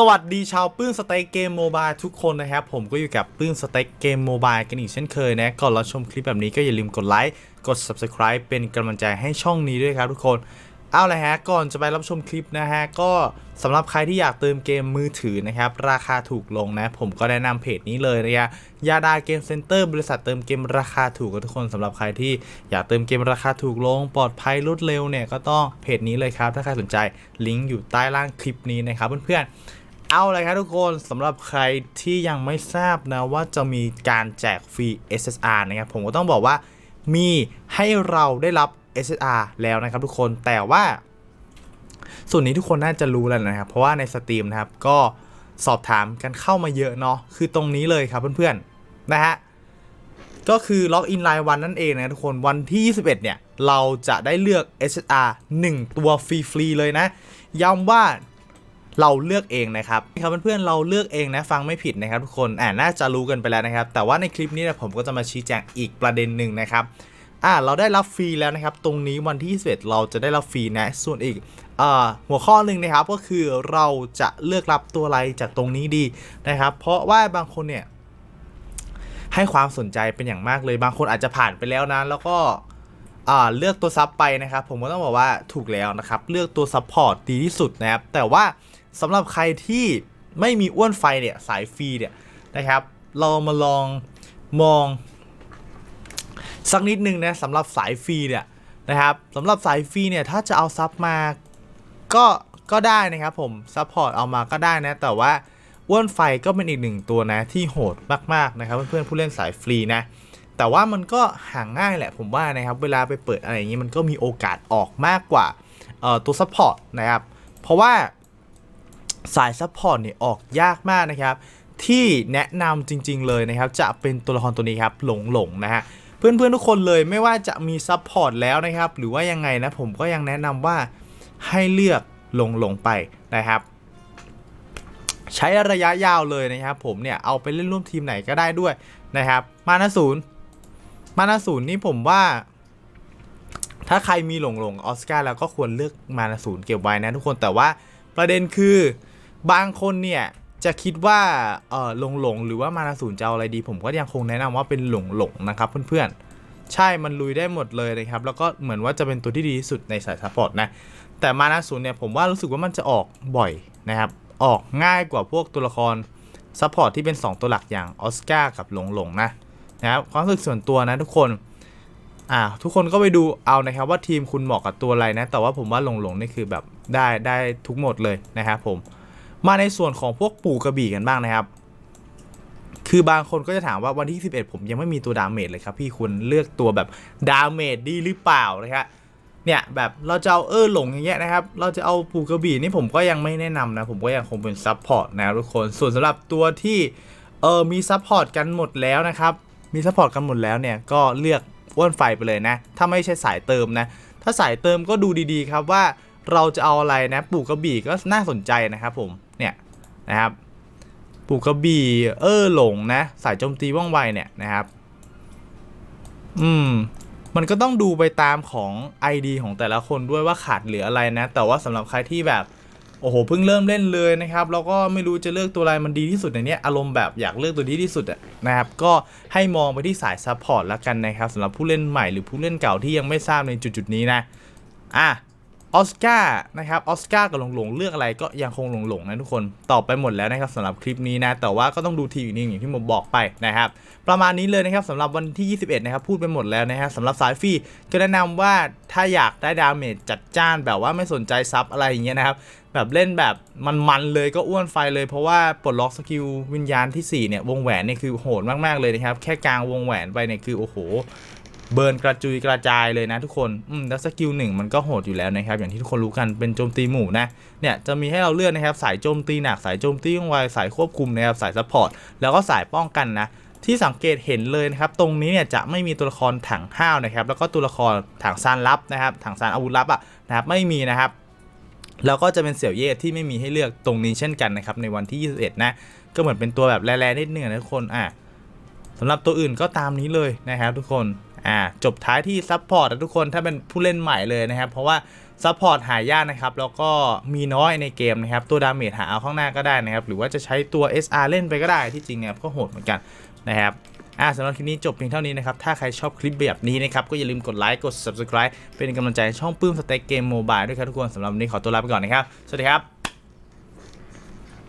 สวัสดีชาวปื้งสเต็กเกมโมบายทุกคนนะครับ ผมก็อยู่กับปื้งสเต็กเกมโมบายกันอีกเช่นเคยนะก่อนเราชมคลิปแบบนี้ก็อย่าลืมกดไลค์กด Subscribe เป็นกำลังใจให้ช่องนี้ด้วยครับทุกคน เอาละฮะ ก่อนจะไปรับชมคลิปนะฮะ ก็สำหรับใครที่อยากเติมเกมมือถือนะครับ ราคาถูกลงนะ ผมก็แนะนำเพจนี้เลยนะฮะยาดาเกมเซ็นเตอร์บริษัทเติมเกมราคาถูกกับทุกคนสำหรับใครที่อยากเติมเกมราคาถูกลง ปลอดภัยรวดเร็วเนี่ยก็ต้องเพจนี้เลยครับถ้าใครสนใจลิงก์อยู่ใต้ล่างคลิปนี้นะครับเพื่อนๆ เอาเลยครับทุกคนสำหรับใครที่ยังไม่ทราบนะว่าจะมีการแจกฟรี SSR นะครับผมก็ต้องบอกว่ามีให้เราได้รับ SSR แล้วนะครับทุกคนแต่ว่า ส่วนนี้ทุกคนน่าจะรู้แล้วนะครับ เพราะว่าในสตรีมนะครับก็สอบถามกันเข้ามาเยอะเนาะคือตรงนี้เลยครับเพื่อนๆนะฮะก็คือล็อกอินรายวันนั่นเองนะทุกคนวันที่ 21 เนี่ย เราจะได้เลือก SSR 1 ตัวฟรีๆเลยนะย้ำว่า เราเลือกเองนะครับครับเพื่อนๆเราเลือกเองนะฟังไม่ผิดนะครับทุกคนอ่าน่าจะรู้กันไปแล้วนะครับ แต่ว่าในคลิปนี้นะผมก็จะมาชี้แจงอีกประเด็นหนึ่งนะครับอ่าเราได้รับฟรีแล้วนะครับ ตรงนี้วันที่ 21 เราจะได้รับฟรีนะ ส่วนอีกหัวข้อหนึ่งนะครับก็คือเราจะเลือกรับตัวอะไรจากตรงนี้ดีนะครับ เพราะว่าบางคนเนี่ยให้ความสนใจเป็นอย่างมากเลย บางคนอาจจะผ่านไปแล้วนะแล้วก็เลือกตัวซับไปนะครับ ผมก็ต้องบอกว่าถูกแล้วนะครับ เลือกตัวซัพพอร์ตดีที่สุดนะครับ แต่ว่า สำหรับใครที่ไม่มีอ้วนไฟเนี่ยสายฟรีเนี่ยนะครับ เรามาลองมองสักนิดนึงนะสำหรับสายฟรีเนี่ยนะครับสำหรับสายฟรีเนี่ยถ้าจะเอาซับมาก็ก็ได้นะครับผมซัพพอร์ตเอามาก็ได้นะ แต่ว่าอ้วนไฟก็เป็นอีกหนึ่งตัวนะที่โหดมากๆนะครับเพื่อนๆผู้เล่นสายฟรีนะแต่ว่ามันก็ห่างง่ายแหละผมว่านะครับเวลาไปเปิดอะไรอย่างนี้มันก็มีโอกาสออกมากกว่าตัวซัพพอร์ตนะครับเพราะว่า สายซัพพอร์ตเนี่ยออกยากมากนะครับ ที่แนะนำจริง ๆ เลยนะครับ จะเป็นตัวละครตัวนี้ครับ หลงหลงๆนะฮะเพื่อนๆทุกคนเลยไม่ว่าจะมีซัพพอร์ตแล้วนะครับ หรือว่ายังไงนะผมก็ยังแนะนำว่าให้เลือกหลงลงไปนะครับ ใช้ระยะยาวเลยนะครับผมเนี่ยเอาไปเล่นร่วมทีมไหนก็ได้ด้วยนะครับ มานาศูนย์มานาศูนย์นี่ผมว่า ถ้าใครมีหลงหลงออสการ์แล้วก็ควรเลือกมานาศูนย์เก็บไว้นะทุกคนแต่ว่าประเด็นคือ บางคนเนี่ยจะคิดว่าเออหลงหลงหรือว่ามานาศูนย์จะเอาอะไรดี ผมก็ยังคงแนะนำว่าเป็นหลงหลงนะครับเพื่อนๆ ใช่มันลุยได้หมดเลยนะครับ แล้วก็เหมือนว่าจะเป็นตัวที่ดีที่สุดในสายซัพพอร์ตนะ แต่มานาศูนเนี่ยผมว่ารู้สึกว่ามันจะออกบ่อยนะครับ ออกง่ายกว่าพวกตัวละครซัพพอร์ตที่เป็น 2 ตัวหลักอย่างออสการ์กับหลงหลงนะนะครับความรู้สึกส่วนตัวนะทุกคนอ่าทุกคนก็ไปดูเอานะครับว่าทีมคุณเหมาะกับตัวอะไรนะ แต่ว่าผมว่าหลงหลงนี่คือแบบได้ได้ทุกหมดเลยนะครับผม มาในส่วนของพวกปู่กระบี่กันบ้างนะครับ คือบางคนก็จะถามว่าวันที่ 11 ผมยังไม่มีตัวดาเมจเลยครับพี่คุณเลือกตัวแบบดาเมจดีหรือเปล่านะครับเนี่ยแบบเราจะเอาเออหลงอย่างเงี้ยนะครับ เราจะเอาปูกระบี่นี่ผมก็ยังไม่แนะนำนะ ผมก็ยังคงเป็นซับพอร์ตนะทุกคน ส่วนสำหรับตัวที่เออมีซับพอร์ตกันหมดแล้วนะครับ มีซัพพอร์ตกันหมดแล้วเนี่ยก็เลือกอ้วนไฟไปเลยนะ ถ้าไม่ใช่สายเติมนะ ถ้าสายเติมก็ดูดีๆครับว่าเราจะเอาอะไรนะปูกระบี่ก็น่าสนใจนะครับผม นะครับปู่กระบี่เออหลงนะ สายโจมตีว่องไวเนี่ยนะครับ อืม มันก็ต้องดูไปตามของ ID ของแต่ละคนด้วยว่าขาดเหลืออะไรนะ แต่ว่าสำหรับใครที่แบบโอ้โหเพิ่งเริ่มเล่นเลยนะครับ แล้วก็ไม่รู้จะเลือกตัวอะไรมันดีที่สุดในเนี้ยอารมณ์แบบอยากเลือกตัวดีที่สุดนะครับ ก็ให้มองไปที่สายซัพพอร์ตแล้วกันนะครับสำหรับผู้เล่นใหม่หรือผู้เล่นเก่าที่ยังไม่ทราบในจุดๆนี้นะ อะ ออสการ์นะครับออสการ์กับหลงหลงเลือกอะไรก็ยังคงหลงหลงนะทุกคนตอบไปหมดแล้วนะครับสำหรับคลิปนี้นะ แต่ว่าก็ต้องดูทีอีนิดอย่างที่ผมบอกไปนะครับ ประมาณนี้เลยนะครับสำหรับวันที่ 21 นะครับ พูดไปหมดแล้วนะฮะสำหรับสายฟรีก็แนะนำว่าถ้าอยากได้ดาเมจจัดจ้านแบบว่าไม่สนใจซับอะไรอย่างเงี้ยนะครับแบบเล่นแบบมันๆเลยก็อ้วนไฟเลยเพราะว่าปลดล็อกสกิลวิญญาณที่ 4 เนี่ยวงแหวนเนี่ยคือโหดมากๆเลยนะครับ แค่กลางวงแหวนไปเนี่ยคือโอ้โห เบิร์นกระจุยกระจายเลยนะทุกคนอืมแล้วสกิลหนึ่งมันก็โหดอยู่แล้วนะครับ อย่างที่ทุกคนรู้กันเป็นโจมตีหมู่นะ เนี่ยจะมีให้เราเลือกนะครับ สายโจมตีหนัก สายโจมตีว่องไวสายควบคุมนะครับสายซัพพอร์ตแล้วก็สายป้องกันนะที่สังเกตเห็นเลยนะครับ ตรงนี้เนี่ยจะไม่มีตัวละครถังห้าวนะครับ แล้วก็ตัวละครถังซานลับนะครับ ถังซานอาวุธลับอะนะครับไม่มีนะครับ แล้วก็จะเป็นเสี่ยวเย่ที่ไม่มีให้เลือกตรงนี้เช่นกันนะครับ ในวันที่ 21 นะ ก็เหมือนเป็นตัวแบบแร่ๆนิดนึงนะทุกคนอะสำหรับตัวอื่นก็ตามนี้เลยนะครับทุกคน อ่าจบท้ายที่ซัพพอร์ตนะทุกคนถ้าเป็นผู้เล่นใหม่เลยนะครับ เพราะว่าซัพพอร์ตหายากนะครับ แล้วก็มีน้อยในเกมนะครับ ตัวดาเมจหาเอาข้างหน้าก็ได้นะครับ หรือว่าจะใช้ตัว SR เล่นไปก็ได้ที่จริงเนี่ยก็โหดเหมือนกันนะครับอ่าสำหรับคลิปนี้จบเพียงเท่านี้นะครับ ถ้าใครชอบคลิปแบบนี้นะครับ ก็อย่าลืมกดไลค์กด subscribe เป็นกำลังใจช่องปื้มสเต็กเกมโมบายด้วยครับทุกคนสำหรับวันนี้ขอตัวลาไปก่อนนะครับ สวัสดีครับ